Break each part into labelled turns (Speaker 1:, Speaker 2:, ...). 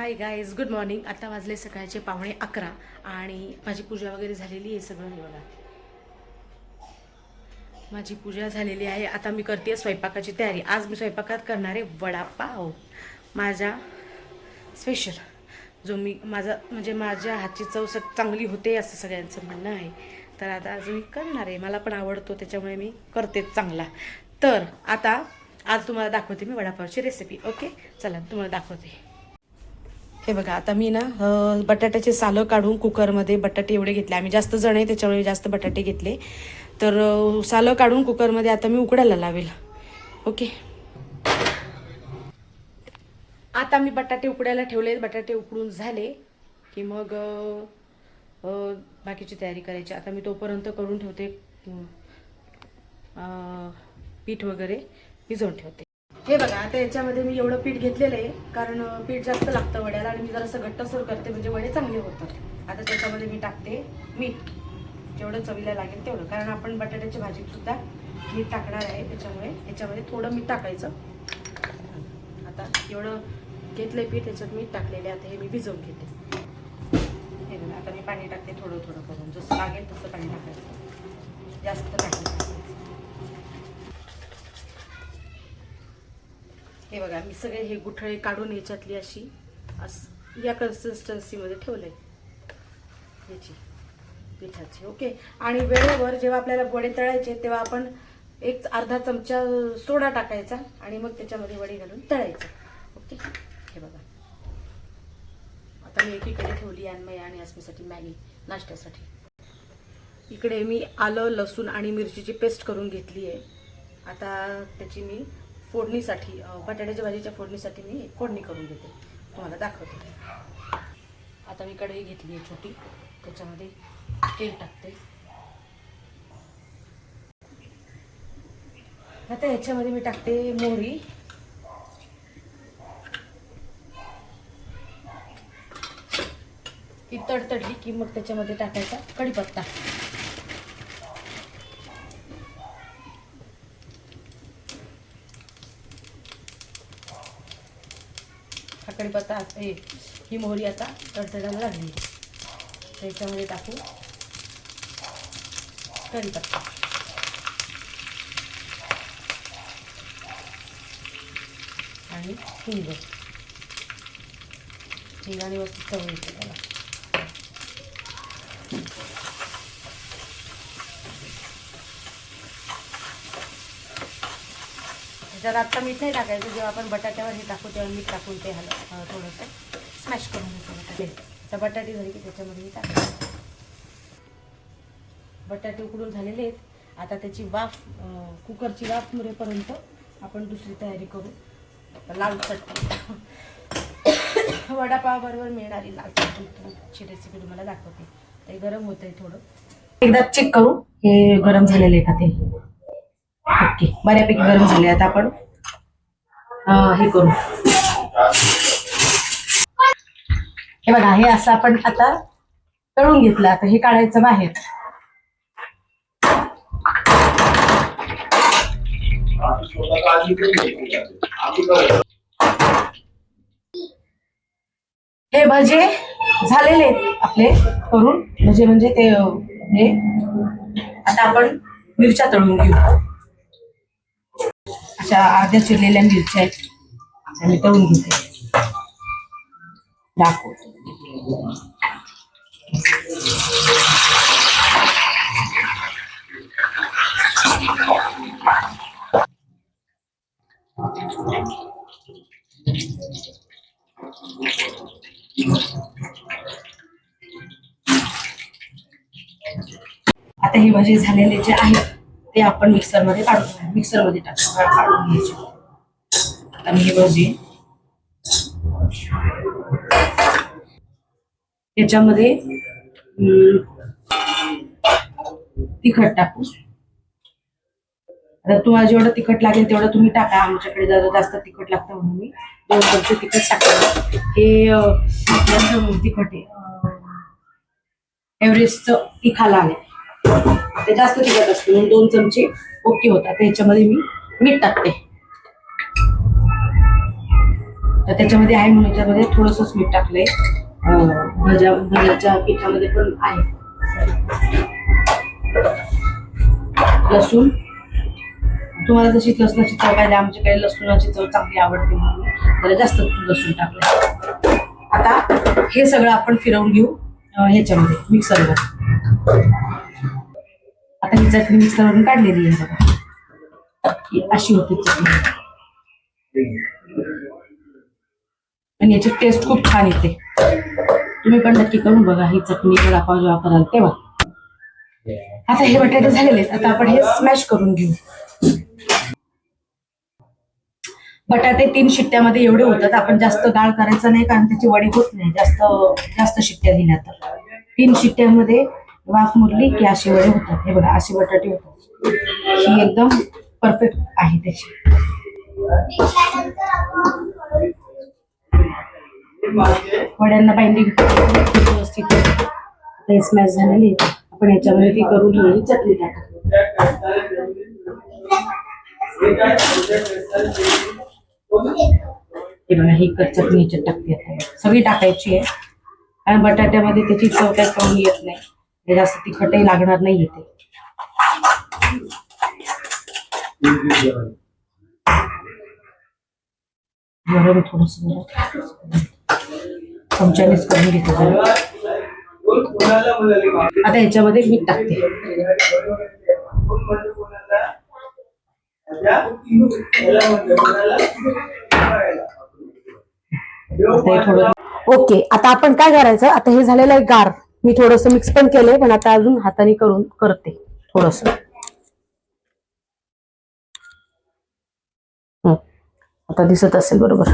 Speaker 1: Hi guys good morning आता वाजले सकाळचे पावणे अकरा आणि माझी पूजा वगैरे झालेली आहे सगळं. हे बघा. माझी पूजा झालेली आहे. आता मी करते स्वयंपाकाची तयारी. आज मी स्वयंपाकात करणार आहे वडापाव. माझा स्पेशल जो मी माझा म्हणजे माझ्या हातची चव सग चांगली होते असं सगळ्यांचं म्हणणं आहे. तर आता आज मी करणार आहे. मला पण आवडतो. त्याच्यामुळे मी करते चांगला. तर आता आज तुम्हाला दाखवते मी वडापावची रेसिपी ओके चला तुम्हाला दाखवते. हे बघा आता मी ना बटाट्याचे सालं काढून कुकरमध्ये बटाटे एवढे घेतले. आम्ही जास्त जण आहे त्याच्यामुळे जास्त बटाटे घेतले. तर सालं काढून कुकरमध्ये आता मी उकडायला लावेल. ओके? आता मी बटाटे उकडायला ठेवले. बटाटे उकडून झाले की मग बाकीची तयारी करायची. आता मी तोपर्यंत करून ठेवते पीठ वगैरे भिजवून ठेवते. हे बघा आता याच्यामध्ये मी एवढं पीठ घेतलेलं आहे कारण पीठ जास्त लागतं वड्याला आणि मी जरासं घट्टसर करते म्हणजे वडे चांगले होतात. आता त्याच्यामध्ये मी टाकते मीठ. जेवढं चवीला लागेल तेवढं. कारण आपण बटाट्याची भाजीत सुद्धा मीठ टाकणार आहे त्याच्यामुळे. याच्यामध्ये थोडं मीठ टाकायचं. आता एवढं घेतलंय पीठ त्याच्यात मीठ टाकलेले आता हे मी भिजवून घेते. हे बघा आता मी पाणी टाकते थोडं थोडं करून. जसं लागेल तसं पाणी टाकायचं. जास्त पाणी टाकायचं. हे बघा मी सगळे हे गुठळे काढून याच्यातली अशी असं या कन्सिस्टन्सीमध्ये ठेवलंय. याची पिठाची ओके आणि वेळेवर जेव्हा आपल्याला वडे तळायचे तेव्हा आपण एक अर्धा चमचा सोडा टाकायचा आणि मग त्याच्यामध्ये वडे घालून तळायचं ओके हे बघा. आता मी एकीकडे ठेवली अन्मय आणि अस्मीसाठी मॅगी नाश्त्यासाठी. इकडे मी आलं लसूण आणि मिरचीची पेस्ट करून घेतली आहे आता त्याची मी फोडणीसाठी बटाट्याच्या भाजीच्या फोडणीसाठी मी फोडणी करून घेते तुम्हाला दाखवते. आता मी कढई घेतली आहे छोटी. त्याच्यामध्ये तेल टाकते. आता ह्याच्यामध्ये मी टाकते मोहरी. ती तडतडली की मग त्याच्यामध्ये टाकायचा कढीपत्ता हा कढीपत्ता हे ही मोहरी आता तडतडायला लागली. त्याच्यामध्ये टाकू कढीपत्ता. आणि हिंग. हिंगाने वस्तू चव येते त्याला. त्याच्यात आत्ता मीठ नाही टाकायचं जेव्हा आपण बटाट्यावर हे टाकू तेव्हा मीठ टाकून ते हल थोडंसं स्मॅश करून घ्यायचं बटाटे. तर बटाटे झाले की त्याच्यामध्ये मी टाकायचं बटाटे उकडून झालेले आहेत. आता त्याची वाफ कुकरची वाफ मुरेपर्यंत आपण दुसरी तयारी करू. लाल चटणी. वडापावाबरोबर मिळणारी लाल चटणीची रेसिपी तुम्हाला दाखवते. ते गरम होत आहे थोडं. एकदा चेक करू. हे गरम झालेले आहे का ते? आहे बऱ्यापैकी गरम झाले आता आपण. हे करू. हे बघा हे असं आपण आता तळून घेतलं. आता हे काढायचं बाहेर. हे भजे झालेले आहेत आपले करून. भजे म्हणजे ते हे. आता आपण मिरच्या तळून घेऊ. अशा अर्ध्या चिरलेल्या मिरच्या आहेत. आणि तळून घेते. दाखव आता ही भाजी झालेली जी आहे ते आपण मिक्सरमध्ये काढून मिक्सरमध्ये टाकू काढून घ्यायचे. आता मी हे याच्यामध्ये तिखट टाकू. आता तुम्हाला जेवढं तिखट लागेल तेवढं तुम्ही टाका. आमच्याकडे जरा जास्त तिखट लागतं म्हणून मी दोन चमचे तिखट टाकते. हे तिखट आहे. एव्हरेस्टचं तिखाला आहे. ते जास्त तिखट असतं. म्हणून दोन चमचे ओके होतात. त्याच्यामध्ये मी मीठ टाकते. तर त्याच्यामध्ये आहे म्हणून याच्यामध्ये थोडंसंच मीठ टाकलंय. भजा भजाच्या पिठामध्ये पण आहे. लसूण. तुम्हाला जशी लसणाची चव पाहिजे आमच्याकडे लसणाची चव चांगली आवडते म्हणून त्याला जास्त लसूण टाकलं आता हे सगळं आपण फिरवून घेऊ ह्याच्यामध्ये मिक्सरवर. आता ही चटणी मिक्सरवरून काढलेली आहे बघा. अशी होती चटणी. आणि याची टेस्ट खूप छान येते. तुम्ही पण नक्की करून बघा ही चटणी वडापाव जेव्हा कराल तेव्हा. आता हे बटाटे झालेले आता आपण हे स्मॅश करून घेऊ. बटाटे तीन शिट्ट्यामध्ये एवढे होतात. आपण जास्त डाळ करायचं नाही कारण त्याची वडी होत नाही. जास्त जास्त शिट्ट्या दिल्या तर. तीन शिट्ट्यामध्ये वाफ मुरली की असे वडे होतात. हे बघा असे बटाटे होतात. ही एकदम परफेक्ट आहे त्याची. वड्यांना बाइंडिंग व्यवस्थित स्मॅश झालेली आपण याच्यामध्ये ती करून ठेवलेली चटणी टाकू. हे बघा, ही चटणी याच्यात टाकते सगळी टाकायची आहे. कारण बटाट्यामध्ये त्याची चव काही कमी येत नाही. हे जास्त तिखटही लागणार नाही येते गरम थोडस चमच्यानेच करून घेते आता ह्याच्यामध्ये मीठ टाकते. थोडं ओके आता आपण काय करायचं? आता हे झालेलं आहे गार. मी थोडस मिक्स पण केलंय पण आता अजून हाताने करून करते थोडस. आता दिसत असेल बरोबर.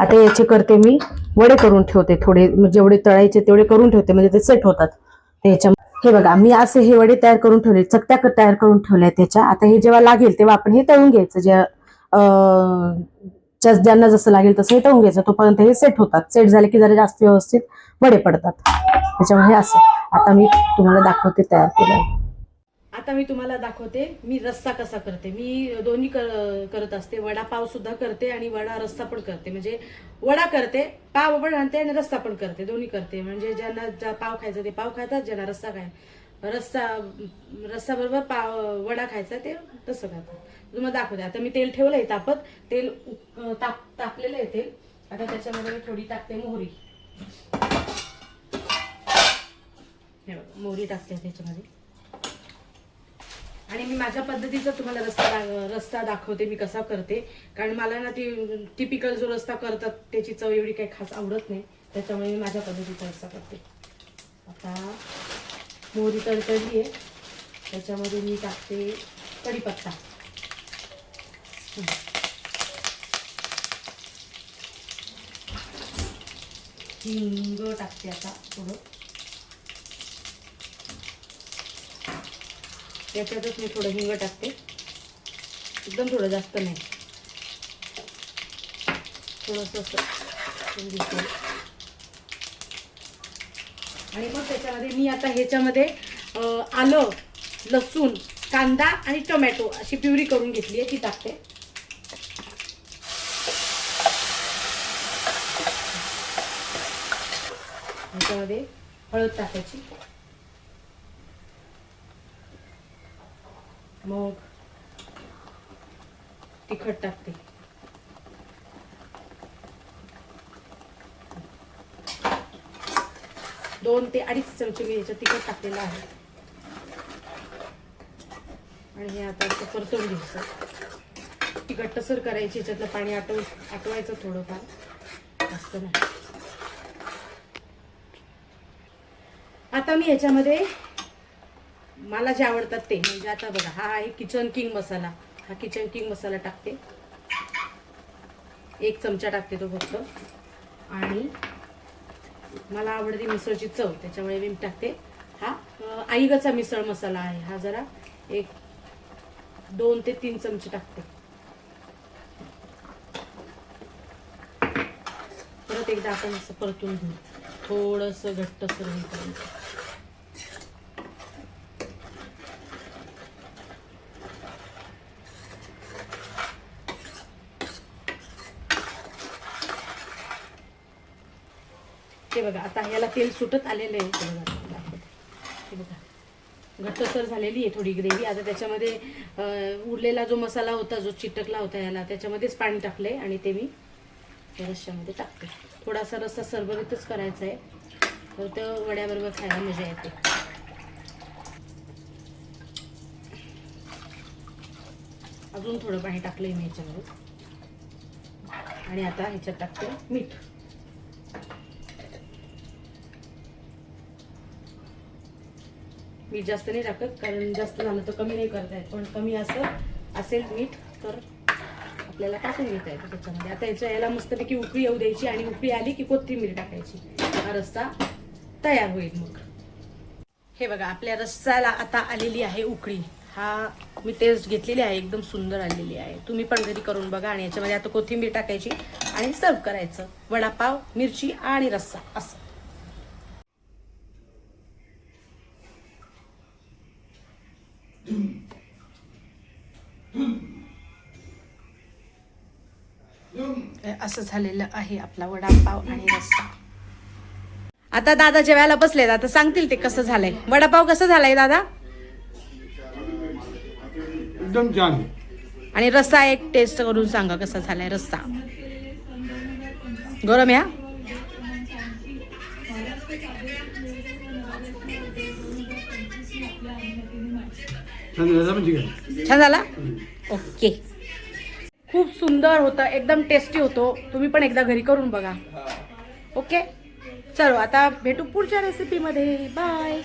Speaker 1: आता याचे करते मी वडे करून ठेवते थोडे म्हणजे जेवढे तळायचे तेवढे करून ठेवते म्हणजे ते सेट होतात. त्याच्या हे बघा मी असे हे वडे तयार करून ठेवले चकत्या क- तयार करून ठेवल्या त्याच्या आता हे जेव्हा लागेल तेव्हा आपण हे तळून घ्यायचं जे अं, ज्या- ज्यांना जसं लागेल तसं हे तळून घ्यायचं तोपर्यंत हे सेट होतात. सेट झाले की जरा जास्त व्यवस्थित वडे पडतात. त्याच्यामुळे असं. आता मी तुम्हाला दाखवते तयार केलं आता मी तुम्हाला दाखवते मी रस्सा कसा करते. मी दोन्ही कर- करत असते. वडापाव सुद्धा करते आणि वडा रस्सा पण करते. म्हणजे वडा करते पाव पण आणते आणि रस्सा पण करते. दोन्ही करते. म्हणजे ज्यांना ज्या पाव खायचा ते पाव खातात ज्यांना रस्सा खाय रस्सा रस्सा बरोबर पाव वडा खायचा ते तसं खातात. तुम्हाला दाखवते. आता मी तेल ठेवलंय तापत. तेल ताप तापलेलं आहे तेल. आता त्याच्यामध्ये मी थोडी टाकते मोहरी. मोहरी टाकते त्याच्यामध्ये. आणि मी माझ्या पद्धतीचा तुम्हाला रस्ता दा- रस्ता दाखवते मी कसा करते. कारण मला ना ती टिपिकल जो रस्ता करतात त्याची चव एवढी काही खास आवडत नाही. त्याच्यामुळे मी माझ्या पद्धतीचा रस्ता करते. आता मोहरी तडतडली आहे. त्याच्यामध्ये मी टाकते कढीपत्ता. हिंग टाकते आता थोडं त्याच्यातच मी थोडं हिंग टाकते. एकदम थोडं जास्त नाही. थोडंसं असं आणि मग त्याच्यामध्ये मी आता ह्याच्यामध्ये आलं लसूण कांदा आणि टोमॅटो अशी प्युरी करून घेतली आहे ती टाकते. ह्याच्यामध्ये हळद टाकायची. मग तिखट टाकते. दोन ते अडीच चमचे मी याच्यात तिखट टाकलेलं आहे. आणि हे आता असं परतवून घ्यायचं. ती घट्टसर करायची याच्यातलं पाणी आटव आटवायचं थोडंफार. जास्त नाही. आता मी याच्यामध्ये मला जे आवडतात ते म्हणजे आता बघा हा आहे किचन किंग मसाला. हा किचन किंग मसाला टाकते. एक चमचा टाकते तो फक्त. आणि मला आवडते मिसळची चव त्याच्यामुळे मी टाकते. हा अं, आईगचा मिसळ मसाला आहे हा जरा एक दोन ते तीन चमचे टाकते. परत एकदा आपण असं परतून घेऊ. थोडंसं घट्टसर हे करायचं ते बघा आता याला तेल सुटत आलेलं आहे. ते बघा बघा. घट्टसर झालेली आहे थोडी ग्रेव्ही. आता त्याच्यामध्ये उरलेला जो मसाला होता जो चिटकला होता याला त्याच्यामध्येच पाणी टाकले आणि ते मी रश्श्यामध्ये टाकते. थोडासा रस्सा सरबरीतच करायचा आहे. तर तो वड्याबरोबर खायला मजा येते. अजून थोडं पाणी टाकलंय मी ह्याच्यामध्ये आणि आता ह्याच्यात टाकते मीठ. मीठ जास्त नाही टाकत कारण जास्त झालं तर कमी नाही करता येत. पण कमी असं असेल मीठ तर आपल्याला टाकून घेता येतं त्याच्यामध्ये. आता याच्या याला मस्तपैकी उकळी येऊ द्यायची आणि उकळी आली की कोथिंबीर टाकायची. हा रस्सा तयार होईल मग. हे बघा आपल्या रस्साला आता आलेली आहे उकळी. हा मी टेस्ट घेतलेली आहे एकदम सुंदर आलेली आहे. तुम्ही पण घरी करून बघा आणि याच्यामध्ये आता कोथिंबीर टाकायची आणि सर्व करायचं. वडापाव मिरची आणि रस्सा असं. असं झालेलं आहे आपला वडापाव आणि रस्सा. आता दादा जेवायला बसलेत आता सांगतील ते कसं झालंय. वडापाव कसं झालाय दादा?
Speaker 2: एकदम छान.
Speaker 1: आणि रस्सा एक टेस्ट करून सांगा कसा झालाय रस्सा. गरम या? छान झाला ओके. खूप सुंदर होतं एकदम टेस्टी होतो. तुम्ही पण एकदा घरी करून बघा. ओके? चलो आता भेटू पुढच्या रेसिपीमध्ये बाय